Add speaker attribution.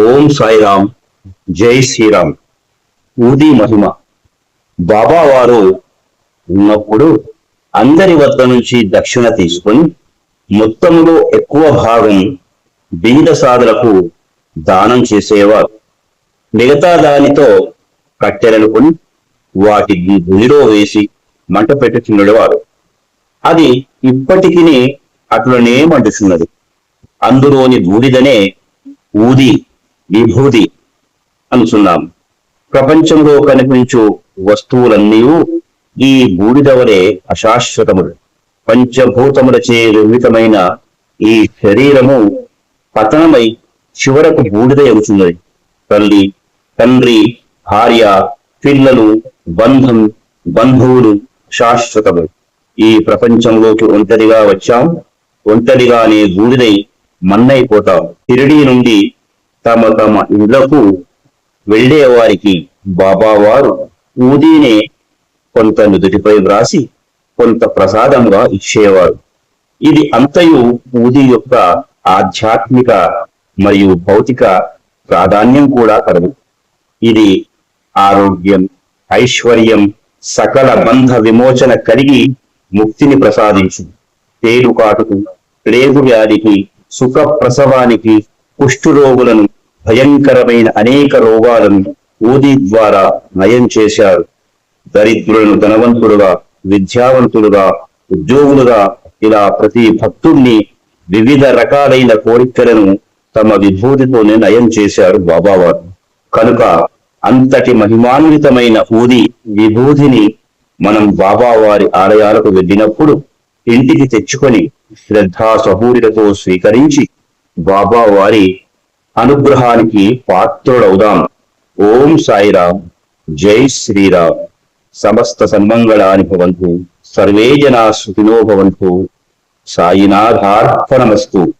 Speaker 1: ఓం సాయిరామ్ జై శ్రీరామ్. ఊది మహిమ. బాబా వారు ఉన్నప్పుడు అందరి వద్ద నుంచి దక్షిణ తీసుకొని మొత్తంలో ఎక్కువ భాగం బీద సాధులకు దానం చేసేవారు. మిగతా దానితో కట్టెలనుకొని వాటిని గుడిలో వేసి మంట పెట్టుచుండేవారు అది ఇప్పటికీ అట్లనే మంటుచున్నది అందులోని బూడిదనే ఊది. విభూది అనుచున్నాం ప్రపంచంలో కనిపించు వస్తువులన్నీ ఈ బూడిద వలె అశాశ్వతములు. పంచభూతములచే నిర్మితమైన ఈ శరీరము పతనమై చివరకు బూడిద ఎగుచున్నది తల్లి తండ్రి భార్య పిల్లలు బంధం బంధువులు శాశ్వతము ఈ ప్రపంచంలోకి ఒంటరిగా వచ్చాం. ఒంటరిగానే బూడిదై మన్నైపోతాం. తిరిడి నుండి తమ తమ ఇళ్ళకు వెళ్ళేవారికి బాబావారు ఊదీనే కొంత నుదుటిపై వ్రాసి కొంత ప్రసాదంగా ఇచ్చేవారు. ఇది అంతయు ఊది యొక్క ఆధ్యాత్మిక మరియు భౌతిక ప్రాధాన్యం కూడా కలదు. ఇది ఆరోగ్యం ఐశ్వర్యం సకల బంధ విమోచన కలిగి ముక్తిని ప్రసాదించు పేరుకాటుకు ప్లేగు వ్యాధికి సుఖ ప్రసవానికి కుష్ఠురోగులను భయంకరమైన అనేక రోగాలను ఊది ద్వారా నయం చేశారు దరిద్రులను ధనవంతులుగా విద్యావంతులుగా ఉద్యోగులుగా ఇలా ప్రతి భక్తుణ్ణి వివిధ రకాలైన కోరికలను తమ విభూతితోనే నయం చేశారు బాబావారు. కనుక అంతటి మహిమాన్వితమైన ఊది విభూతిని మనం బాబావారి ఆలయాలకు వెళ్ళినప్పుడు ఇంటికి తెచ్చుకొని శ్రద్ధా స్వీకరించి బాబా వారి అనుగ్రహానికి పాత్రుడవుదాం. ఓం సాయిరామ్. జై శ్రీరామ్. సమస్త సన్మంగళాని భవంతు. సర్వే జనా సుఖినో భవంతు. సాయినాథార్పణమస్తు.